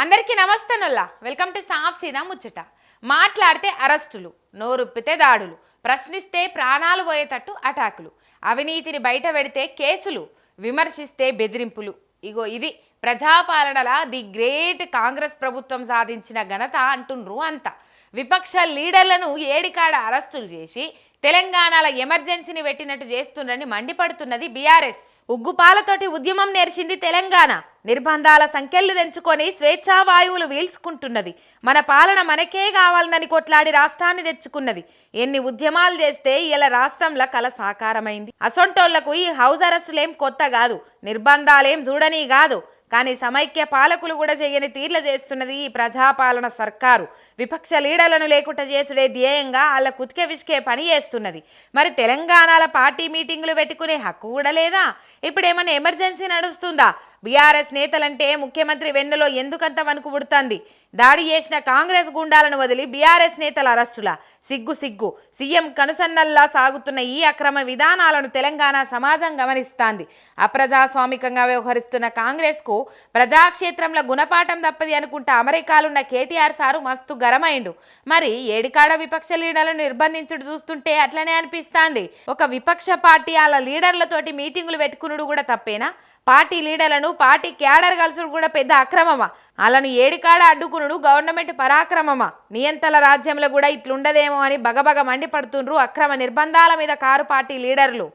అందరికీ నమస్తేనల్లా. Welcome to సాఫ్ సీదా ముచ్చట. మాట్లాడితే అరెస్టులు నోరుప్పితే దాడులు ప్రశ్నిస్తే ప్రాణాలు పోయేటట్టు అటాకులు అవినీతిని బయట పెడితే కేసులు విమర్శిస్తే బెదిరింపులు. ఇగో ఇది ప్రజాపాలనల ది గ్రేట్ కాంగ్రెస్ ప్రభుత్వం సాధించిన ఘనత అంటుండ్రు అంతా. విపక్ష లీడర్లను ఏడికాడ అరెస్టులు చేసి తెలంగాణలో ఎమర్జెన్సీని పెట్టినట్టు చేస్తుండని మండిపడుతున్నది బీఆర్ఎస్. ఉగ్గుపాలతోటి ఉద్యమం నేర్చింది తెలంగాణ. నిర్బంధాల సంఖ్యలు తెంచుకొని స్వేచ్ఛా వాయువులు వీల్చుకుంటున్నది. మన పాలన మనకే కావాలనని కొట్లాడి రాష్ట్రాన్ని తెచ్చుకున్నది. ఎన్ని ఉద్యమాలు చేస్తే ఇలా రాష్ట్రంలో కల సాకారమైంది. అసొంటోళ్ళకు ఈ హౌస్ అరెస్టులేం కొత్త కాదు. నిర్బంధాలేం చూడని కాదు. కానీ సమైక్య పాలకులు కూడా చేయని తీర్ల చేస్తున్నది ఈ ప్రజాపాలన సర్కారు. విపక్ష లీడర్లను లేకుండా చేసుడే ధ్యేయంగా వాళ్ళ కుతికే విసికే పని చేస్తున్నది. మరి తెలంగాణలో పార్టీ మీటింగులు పెట్టుకునే హక్కు కూడా లేదా? ఇప్పుడు ఏమైనా ఎమర్జెన్సీ నడుస్తుందా? బీఆర్ఎస్ నేతలంటే ముఖ్యమంత్రి వెన్నులో ఎందుకంత వణుకు పుడుతుంది? దాడి చేసిన కాంగ్రెస్ గుండాలను వదిలి బీఆర్ఎస్ నేతల అరెస్టుల? సిగ్గు సిగ్గు. సీఎం కనుసన్నల్లా సాగుతున్న ఈ అక్రమ విధానాలను తెలంగాణ సమాజం గమనిస్తాంది. అప్రజాస్వామికంగా వ్యవహరిస్తున్న కాంగ్రెస్కు ప్రజాక్షేత్రంలో గుణపాఠం తప్పది అనుకుంటా అమెరికాలున్న కేటీఆర్ సారు మస్తు గరమైండు మరి ఏడికాడ విపక్ష లీడర్లను నిర్బంధించుడు చూస్తుంటే అట్లనే అనిపిస్తాంది. ఒక విపక్ష పార్టీ వాళ్ళ లీడర్లతోటి మీటింగులు పెట్టుకునుడు కూడా తప్పేనా? పార్టీ లీడర్లను పార్టీ క్యాడర్ కలిసుడు కూడా పెద్ద అక్రమమా? వాళ్ళను ఏడికాడ అడ్డుకునుడు గవర్నమెంట్ పరాక్రమమా? నియంతల రాజ్యంలో కూడా ఇట్లుండదేమో అని బగబగ మండిపడుతుండ్రు అక్రమ నిర్బంధాల మీద కారు పార్టీ లీడర్లు.